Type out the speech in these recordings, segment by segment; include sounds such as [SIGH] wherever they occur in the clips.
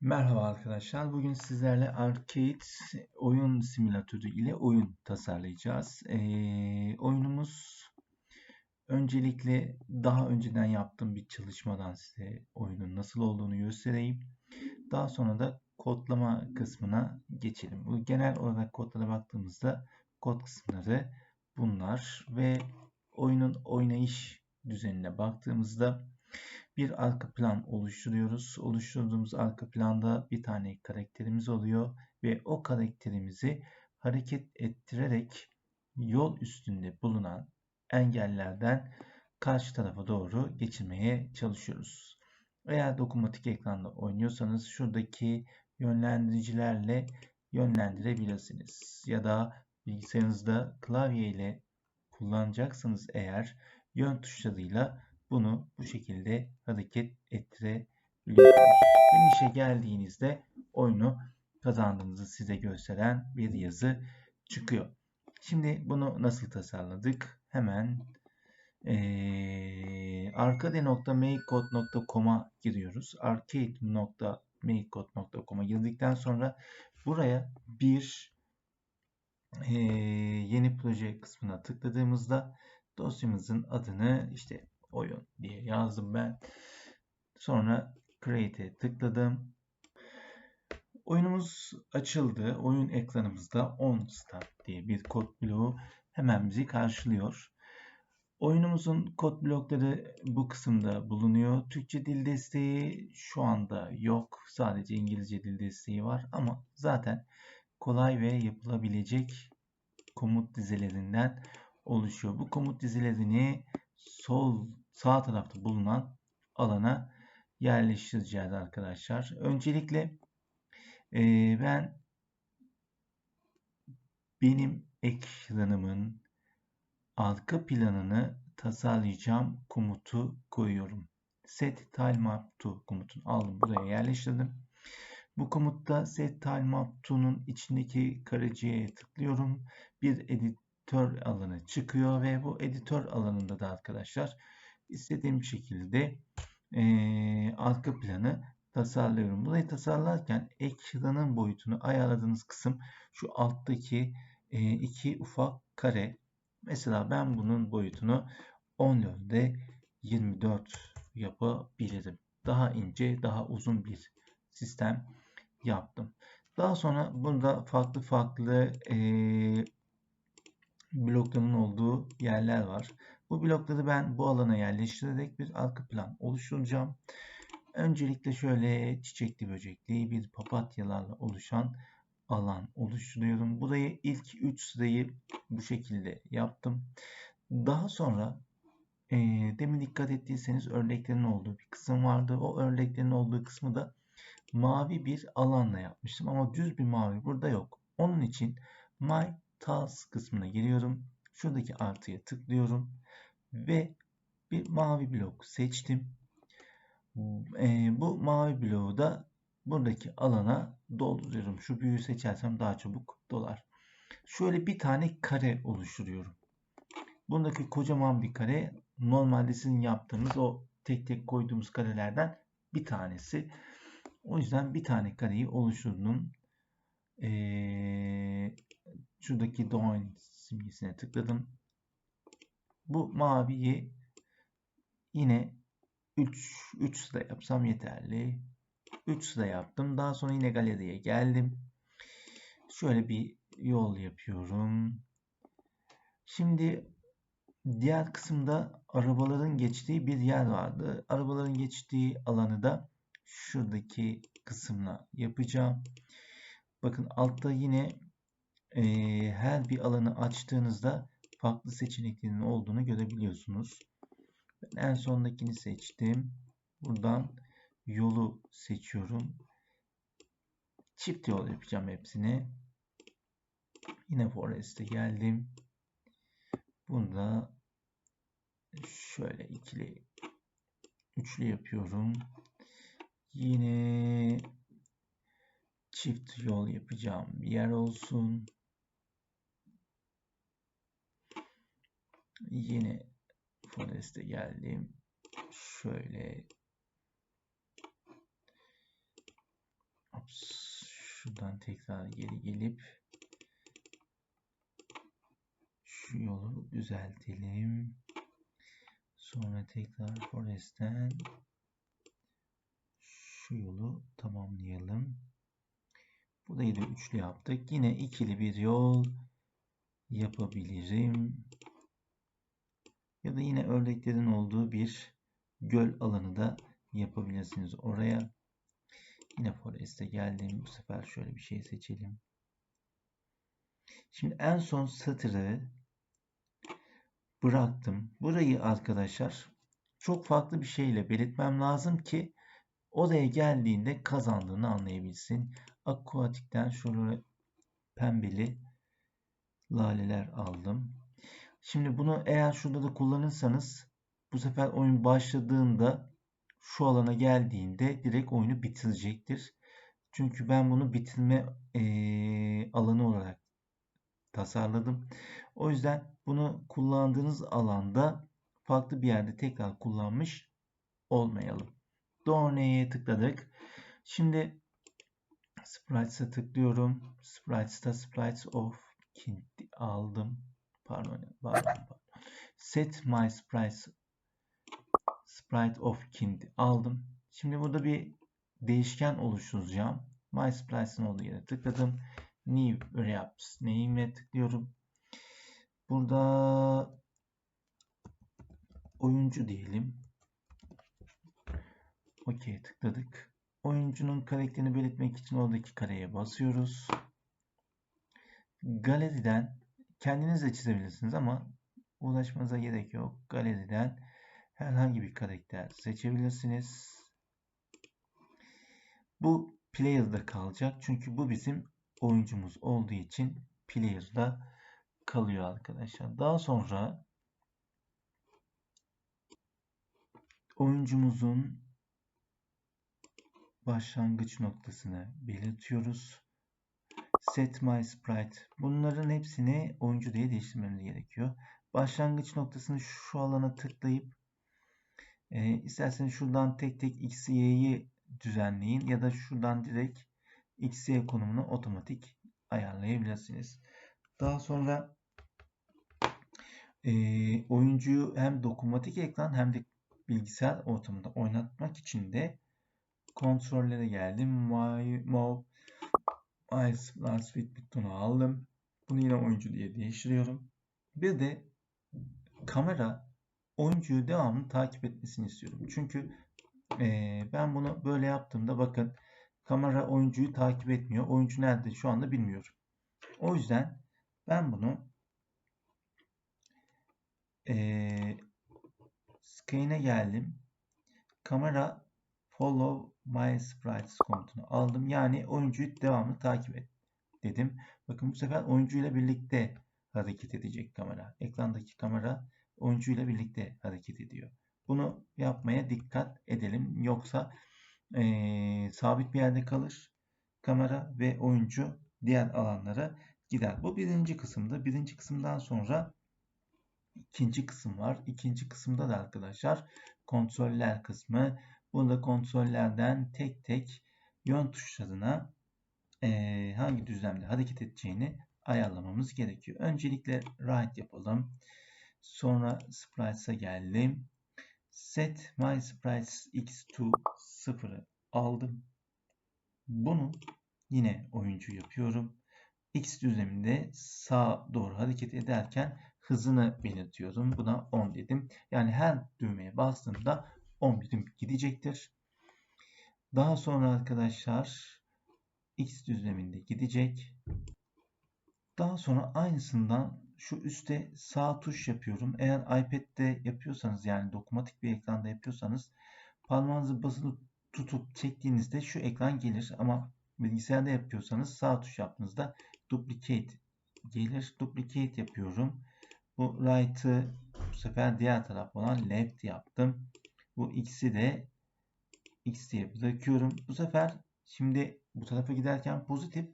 Merhaba arkadaşlar. Bugün sizlerle arcade oyun simülatörü ile oyun tasarlayacağız. Ee, oyunumuz öncelikle daha önceden yaptığım bir çalışmadan size oyunun nasıl olduğunu göstereyim. Daha sonra da kodlama kısmına geçelim. Bu genel olarak kodlara baktığımızda kod kısımları bunlar ve oyunun oynayış düzenine baktığımızda bir arka plan oluşturuyoruz. Oluşturduğumuz arka planda bir tane karakterimiz oluyor ve o karakterimizi hareket ettirerek yol üstünde bulunan engellerden karşı tarafa doğru geçirmeye çalışıyoruz. Eğer dokunmatik ekranda oynuyorsanız şuradaki yönlendiricilerle yönlendirebilirsiniz. Ya da bilgisayarınızda klavye ile kullanacaksanız eğer yön tuşlarıyla bunu bu şekilde hareket ettirebiliyorsunuz. Finish'e geldiğinizde oyunu kazandığınızı size gösteren bir yazı çıkıyor. Şimdi bunu nasıl tasarladık? Hemen ee, arcade.makecode.com'a giriyoruz. arcade.makecode.com'a girdikten sonra buraya bir ee, yeni proje kısmına tıkladığımızda dosyamızın adını işte oyun diye yazdım ben. Sonra create'e tıkladım. Oyunumuz açıldı. Oyun ekranımızda on start diye bir kod bloğu hemen bizi karşılıyor. Oyunumuzun kod blokları bu kısımda bulunuyor. Türkçe dil desteği şu anda yok. Sadece İngilizce dil desteği var ama zaten kolay ve yapılabilecek komut dizelerinden oluşuyor. Bu komut dizelerini sol sağ tarafta bulunan alana yerleştireceğiz arkadaşlar. Öncelikle e, ben benim ekranımın arka planını tasarlayacağım komutu koyuyorum. Set tile map to komutunu aldım buraya yerleştirdim. Bu komutta set tile map to'nun içindeki kareciye tıklıyorum. Bir editör alanı çıkıyor ve bu editör alanında da arkadaşlar istediğim şekilde e, arka planı tasarlıyorum. Burayı tasarlarken ekranın boyutunu ayarladığınız kısım şu alttaki e, iki ufak kare. Mesela ben bunun boyutunu 14'de 24 yapabilirim. Daha ince, daha uzun bir sistem yaptım. Daha sonra burada farklı farklı e, blokların olduğu yerler var. Bu blokları ben bu alana yerleştirerek bir arka plan oluşturacağım. Öncelikle şöyle çiçekli böcekli bir papatyalarla oluşan alan oluşturuyorum. Burayı ilk 3 sırayı bu şekilde yaptım. Daha sonra e, demin dikkat ettiyseniz örneklerin olduğu bir kısım vardı. O örneklerin olduğu kısmı da mavi bir alanla yapmıştım ama düz bir mavi burada yok. Onun için My Task kısmına giriyorum. Şuradaki artıya tıklıyorum ve bir mavi blok seçtim. E, bu mavi bloğu da buradaki alana dolduruyorum. Şu büyüğü seçersem daha çabuk dolar. Şöyle bir tane kare oluşturuyorum. Bundaki kocaman bir kare normalde sizin yaptığınız o tek tek koyduğumuz karelerden bir tanesi. O yüzden bir tane kareyi oluşturdum. Ee, şuradaki join simgesine tıkladım. Bu maviyi yine 3 3 sıra yapsam yeterli. 3 sıra yaptım. Daha sonra yine galeriye geldim. Şöyle bir yol yapıyorum. Şimdi diğer kısımda arabaların geçtiği bir yer vardı. Arabaların geçtiği alanı da şuradaki kısımla yapacağım. Bakın altta yine e, her bir alanı açtığınızda farklı seçeneklerin olduğunu görebiliyorsunuz. Ben en sondakini seçtim. Buradan yolu seçiyorum. Çift yol yapacağım hepsini. Yine Forest'e geldim. Bunda şöyle ikili üçlü yapıyorum. Yine çift yol yapacağım bir yer olsun. Yine Forest'e geldim. Şöyle Ops, şuradan tekrar geri gelip şu yolu düzeltelim. Sonra tekrar Forest'ten şu yolu tamamlayalım. Burayı da üçlü yaptık. Yine ikili bir yol yapabilirim. Ya da yine ördeklerin olduğu bir göl alanı da yapabilirsiniz oraya. Yine Forest'e geldim. Bu sefer şöyle bir şey seçelim. Şimdi en son satırı bıraktım. Burayı arkadaşlar çok farklı bir şeyle belirtmem lazım ki odaya geldiğinde kazandığını anlayabilsin. Aquatik'ten şöyle pembeli laleler aldım. Şimdi bunu eğer şurada da kullanırsanız bu sefer oyun başladığında şu alana geldiğinde direkt oyunu bitirecektir. Çünkü ben bunu bitirme e, alanı olarak tasarladım. O yüzden bunu kullandığınız alanda farklı bir yerde tekrar kullanmış olmayalım. Doğru tıkladık. Şimdi Sprites'a tıklıyorum. Sprites'ta Sprites of Kind aldım. Pardon, pardon, pardon. Set my sprites sprite of kind aldım. Şimdi burada bir değişken oluşturacağım. My sprites'ın olduğu yere tıkladım. New Reaps name'e tıklıyorum. Burada oyuncu diyelim. OK tıkladık. Oyuncunun karakterini belirtmek için oradaki kareye basıyoruz. Galeriden kendiniz de çizebilirsiniz ama uğraşmanıza gerek yok. Galeriden herhangi bir karakter seçebilirsiniz. Bu player'da kalacak. Çünkü bu bizim oyuncumuz olduğu için player'da kalıyor arkadaşlar. Daha sonra oyuncumuzun başlangıç noktasını belirtiyoruz. Set my sprite. Bunların hepsini oyuncu diye değiştirmemiz gerekiyor. Başlangıç noktasını şu alana tıklayıp e, isterseniz şuradan tek tek x, y'yi düzenleyin ya da şuradan direkt x, y konumunu otomatik ayarlayabilirsiniz. Daha sonra e, oyuncuyu hem dokunmatik ekran hem de bilgisayar ortamında oynatmak için de kontrollere geldim. My, move Ice Fit butonu aldım. Bunu yine oyuncu diye değiştiriyorum. Bir de kamera oyuncuyu devamlı takip etmesini istiyorum. Çünkü e, ben bunu böyle yaptığımda bakın kamera oyuncuyu takip etmiyor. Oyuncu nerede şu anda bilmiyorum. O yüzden ben bunu e, scan'e geldim. Kamera follow my sprites komutunu aldım. Yani oyuncuyu devamlı takip et dedim. Bakın bu sefer oyuncuyla birlikte hareket edecek kamera. Ekrandaki kamera oyuncuyla birlikte hareket ediyor. Bunu yapmaya dikkat edelim. Yoksa e, sabit bir yerde kalır kamera ve oyuncu diğer alanlara gider. Bu birinci kısımda. Birinci kısımdan sonra ikinci kısım var. İkinci kısımda da arkadaşlar kontroller kısmı. Burada kontrollerden tek tek yön tuşlarına e, hangi düzlemde hareket edeceğini ayarlamamız gerekiyor. Öncelikle right yapalım. Sonra sprites'a geldim. Set my sprites x to 0'ı aldım. Bunu yine oyuncu yapıyorum. X düzleminde sağa doğru hareket ederken hızını belirtiyorum. Buna 10 dedim. Yani her düğmeye bastığımda 10 birim gidecektir. Daha sonra arkadaşlar X düzleminde gidecek. Daha sonra aynısından şu üstte sağ tuş yapıyorum. Eğer iPad'de yapıyorsanız yani dokunmatik bir ekranda yapıyorsanız parmağınızı basılı tutup çektiğinizde şu ekran gelir ama bilgisayarda yapıyorsanız sağ tuş yaptığınızda duplicate gelir. Duplicate yapıyorum. Bu right'ı bu sefer diğer taraf olan left yaptım. Bu x'i de x diye bırakıyorum. Bu sefer şimdi bu tarafa giderken pozitif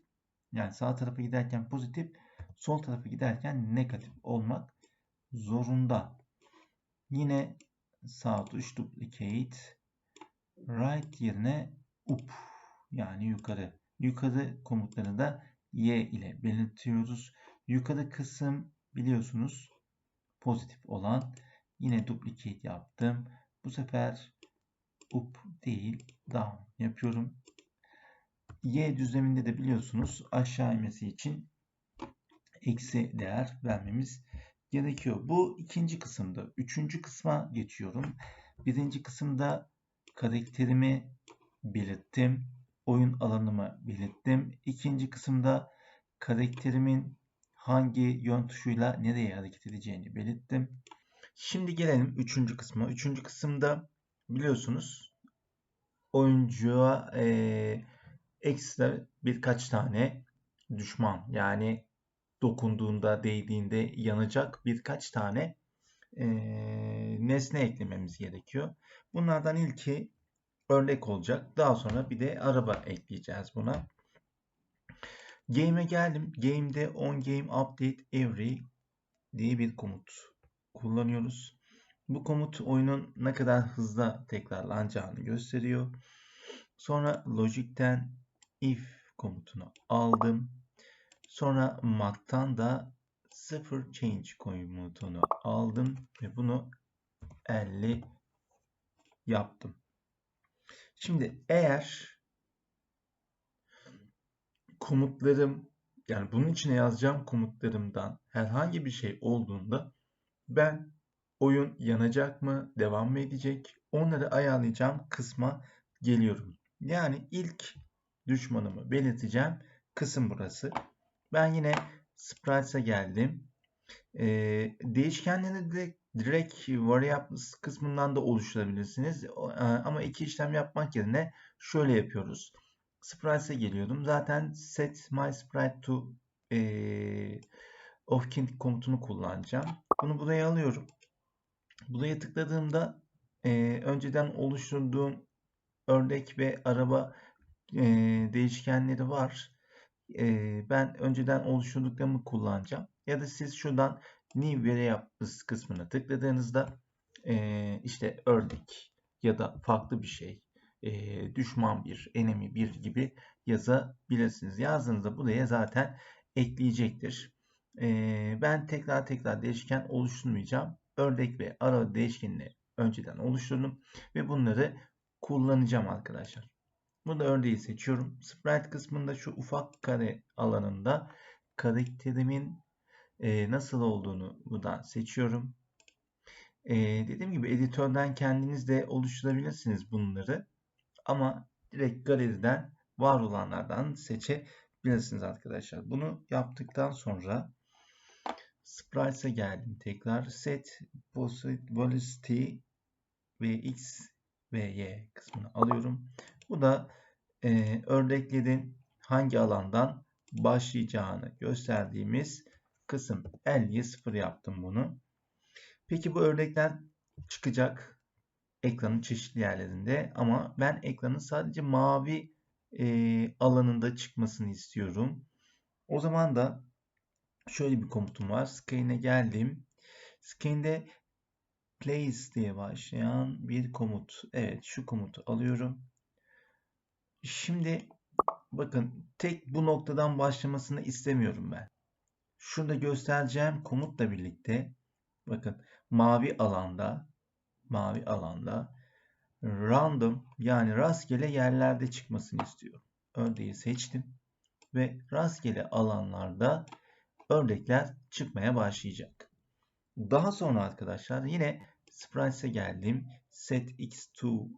yani sağ tarafa giderken pozitif sol tarafa giderken negatif olmak zorunda. Yine sağ tuş duplicate right yerine up yani yukarı. Yukarı komutları da y ile belirtiyoruz. Yukarı kısım biliyorsunuz pozitif olan. Yine duplicate yaptım. Bu sefer up değil down yapıyorum. Y düzleminde de biliyorsunuz aşağı inmesi için eksi değer vermemiz gerekiyor. Bu ikinci kısımda. Üçüncü kısma geçiyorum. Birinci kısımda karakterimi belirttim. Oyun alanımı belirttim. İkinci kısımda karakterimin hangi yön tuşuyla nereye hareket edeceğini belirttim. Şimdi gelelim üçüncü kısma. Üçüncü kısımda biliyorsunuz oyuncuya e, ekstra birkaç tane düşman yani dokunduğunda, değdiğinde yanacak birkaç tane e, nesne eklememiz gerekiyor. Bunlardan ilki örnek olacak. Daha sonra bir de araba ekleyeceğiz buna. Game'e geldim. Game'de on game update every diye bir komut kullanıyoruz. Bu komut oyunun ne kadar hızlı tekrarlanacağını gösteriyor. Sonra logic'ten if komutunu aldım. Sonra mac'tan da sıfır change komutunu aldım ve bunu 50 yaptım. Şimdi eğer komutlarım yani bunun içine yazacağım komutlarımdan herhangi bir şey olduğunda ben oyun yanacak mı, devam mı edecek onları ayarlayacağım kısma geliyorum. Yani ilk düşmanımı belirteceğim kısım burası. Ben yine Sprites'e geldim. Ee, değişkenleri direkt, direkt variables kısmından da oluşturabilirsiniz. Ama iki işlem yapmak yerine şöyle yapıyoruz. Sprites'e geliyordum. Zaten set my sprite to e, of kin komutunu kullanacağım. Bunu buraya alıyorum. Buraya tıkladığımda e, önceden oluşturduğum ördek ve araba e, değişkenleri var. E, ben önceden oluşturduklarımı kullanacağım. Ya da siz şuradan new variables kısmına tıkladığınızda e, işte ördek ya da farklı bir şey e, düşman bir, enemy bir gibi yazabilirsiniz. Yazdığınızda buraya zaten ekleyecektir. E, ben tekrar tekrar değişken oluşturmayacağım. Ördek ve ara değişkenini önceden oluşturdum ve bunları kullanacağım arkadaşlar. Burada örneği seçiyorum. Sprite kısmında şu ufak kare alanında karakterimin e, nasıl olduğunu buradan seçiyorum. E, dediğim gibi editörden kendiniz de oluşturabilirsiniz bunları. Ama direkt galeriden var olanlardan seçebilirsiniz arkadaşlar. Bunu yaptıktan sonra Sprites'e geldim tekrar. Set Velocity ve X ve Y kısmını alıyorum. Bu da e, ördeklerin hangi alandan başlayacağını gösterdiğimiz kısım. 50'ye 0 yaptım bunu. Peki bu ördekler çıkacak ekranın çeşitli yerlerinde ama ben ekranın sadece mavi e, alanında çıkmasını istiyorum. O zaman da şöyle bir komutum var. Scan'e geldim. Scan'de place diye başlayan bir komut. Evet şu komutu alıyorum. Şimdi bakın tek bu noktadan başlamasını istemiyorum ben. Şurada göstereceğim komutla birlikte bakın mavi alanda mavi alanda random yani rastgele yerlerde çıkmasını istiyorum. Ördeği seçtim ve rastgele alanlarda ördekler çıkmaya başlayacak. Daha sonra arkadaşlar yine Sprites'e geldim. Set x2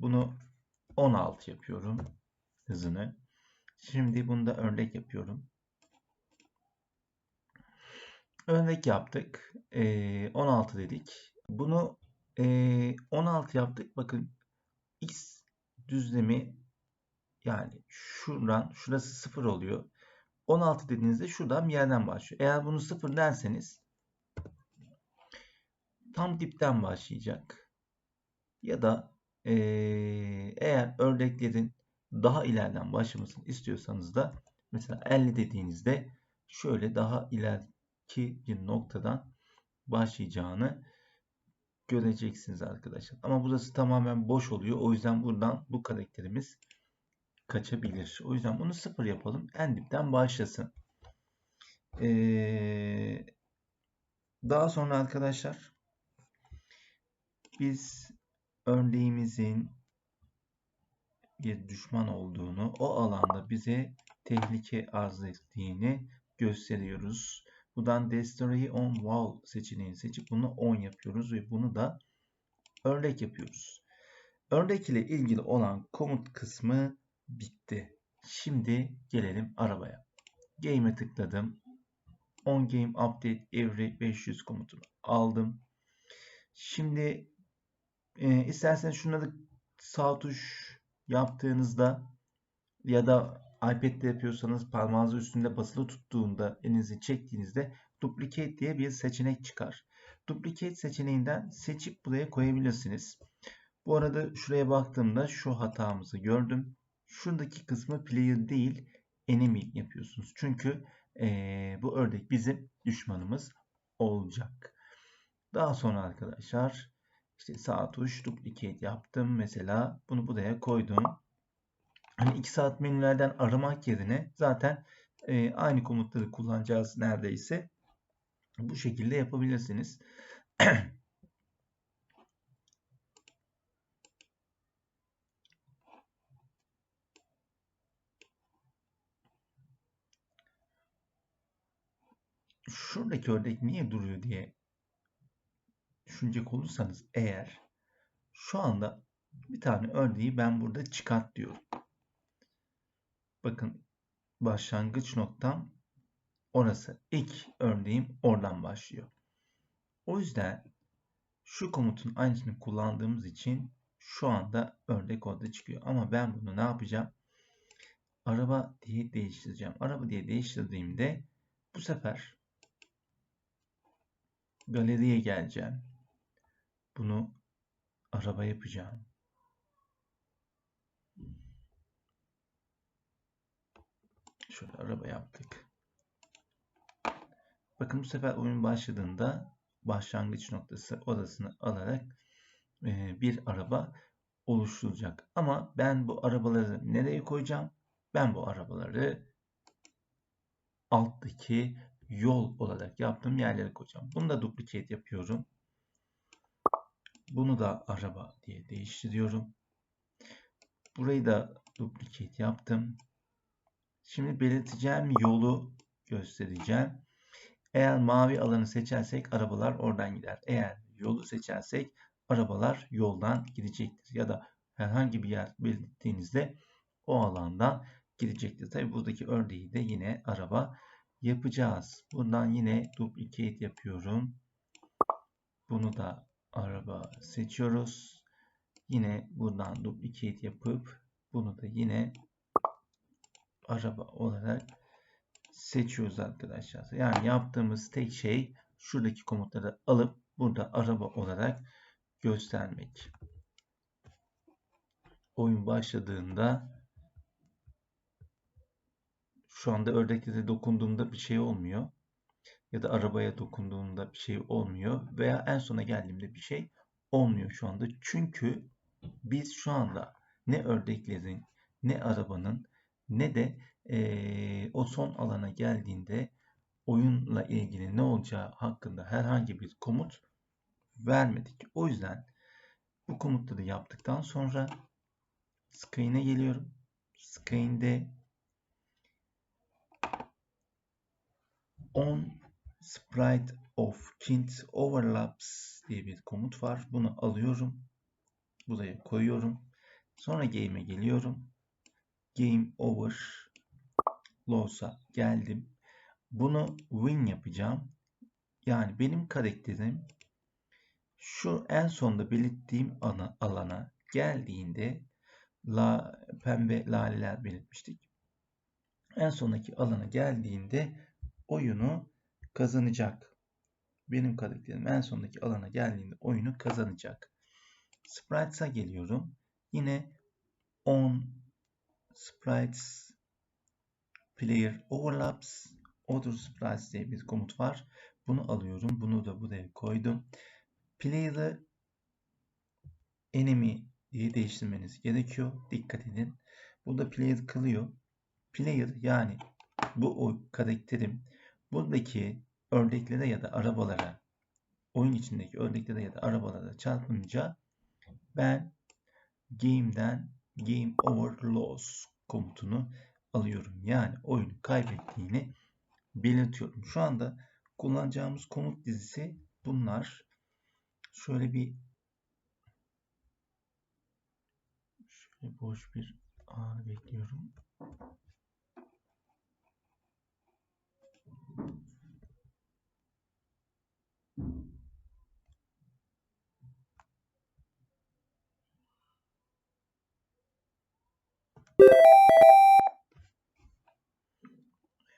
bunu 16 yapıyorum hızını. Şimdi bunda örnek yapıyorum. Örnek yaptık. E, 16 dedik. Bunu e, 16 yaptık. Bakın x düzlemi yani şuradan şurası 0 oluyor. 16 dediğinizde şuradan bir yerden başlıyor. Eğer bunu 0 derseniz tam dipten başlayacak. Ya da e, eğer ördeklerin daha ileriden başlamasını istiyorsanız da mesela 50 dediğinizde şöyle daha iler bir noktadan başlayacağını göreceksiniz arkadaşlar. Ama burası tamamen boş oluyor. O yüzden buradan bu karakterimiz kaçabilir. O yüzden bunu sıfır yapalım. En dipten başlasın. Ee, daha sonra arkadaşlar biz örneğimizin bir düşman olduğunu, o alanda bize tehlike arz ettiğini gösteriyoruz. Buradan Destroy on Wall seçeneğini seçip bunu 10 yapıyoruz ve bunu da örnek yapıyoruz. Örnek ile ilgili olan komut kısmı bitti. Şimdi gelelim arabaya. Game'e tıkladım. On Game Update Every 500 komutunu aldım. Şimdi e, isterseniz şunları sağ tuş yaptığınızda ya da iPad'de yapıyorsanız parmağınızı üstünde basılı tuttuğunda elinizi çektiğinizde Duplicate diye bir seçenek çıkar. Duplicate seçeneğinden seçip buraya koyabilirsiniz. Bu arada şuraya baktığımda şu hatamızı gördüm. Şuradaki kısmı player değil enemy yapıyorsunuz. Çünkü ee, bu ördek bizim düşmanımız olacak. Daha sonra arkadaşlar işte sağ tuş duplicate yaptım. Mesela bunu buraya koydum. Hani 2 saat menülerden aramak yerine zaten e, aynı komutları kullanacağız neredeyse. Bu şekilde yapabilirsiniz. [CLEARS THROAT] Şuradaki ördek niye duruyor diye düşünecek olursanız eğer şu anda bir tane örneği ben burada çıkart diyorum. Bakın başlangıç noktam orası. İlk örneğim oradan başlıyor. O yüzden şu komutun aynısını kullandığımız için şu anda örnek orada çıkıyor. Ama ben bunu ne yapacağım? Araba diye değiştireceğim. Araba diye değiştirdiğimde bu sefer galeriye geleceğim. Bunu araba yapacağım. Şöyle araba yaptık. Bakın bu sefer oyun başladığında başlangıç noktası odasını alarak e, bir araba oluşturacak. Ama ben bu arabaları nereye koyacağım? Ben bu arabaları alttaki yol olarak yaptığım yerlere koyacağım. Bunu da duplicate yapıyorum. Bunu da araba diye değiştiriyorum. Burayı da duplicate yaptım. Şimdi belirteceğim yolu göstereceğim. Eğer mavi alanı seçersek arabalar oradan gider. Eğer yolu seçersek arabalar yoldan gidecektir. Ya da herhangi bir yer belirttiğinizde o alandan gidecektir. Tabi buradaki örneği de yine araba yapacağız. Bundan yine duplicate yapıyorum. Bunu da araba seçiyoruz. Yine buradan duplicate yapıp bunu da yine araba olarak seçiyoruz arkadaşlar. Yani yaptığımız tek şey şuradaki komutları alıp burada araba olarak göstermek. Oyun başladığında şu anda ördeklere dokunduğumda bir şey olmuyor. Ya da arabaya dokunduğumda bir şey olmuyor. Veya en sona geldiğimde bir şey olmuyor şu anda. Çünkü biz şu anda ne ördeklerin ne arabanın ne de e, o son alana geldiğinde oyunla ilgili ne olacağı hakkında herhangi bir komut vermedik. O yüzden bu komutları yaptıktan sonra screen'e geliyorum. Screen'de on sprite of kint overlaps diye bir komut var. Bunu alıyorum. Buraya koyuyorum. Sonra game'e geliyorum. Game over loss'a geldim. Bunu win yapacağım. Yani benim karakterim şu en sonda belirttiğim ana, alana geldiğinde la, pembe laleler belirtmiştik. En sondaki alana geldiğinde oyunu kazanacak. Benim karakterim en sondaki alana geldiğinde oyunu kazanacak. Sprites'a geliyorum. Yine on sprites player overlaps order surprise diye bir komut var. Bunu alıyorum. Bunu da buraya koydum. Player'ı enemy diye değiştirmeniz gerekiyor. Dikkat edin. Burada player kılıyor. Player yani bu o karakterim buradaki ördeklere ya da arabalara oyun içindeki ördeklere ya da arabalara çarpınca ben game'den game over loss komutunu alıyorum. Yani oyunu kaybettiğini belirtiyorum. Şu anda kullanacağımız komut dizisi bunlar. Şöyle bir şöyle boş bir anı bekliyorum.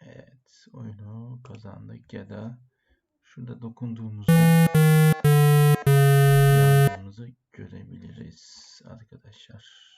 Evet, oyunu kazandık ya da şurada dokunduğumuzda yandığımızı görebiliriz arkadaşlar.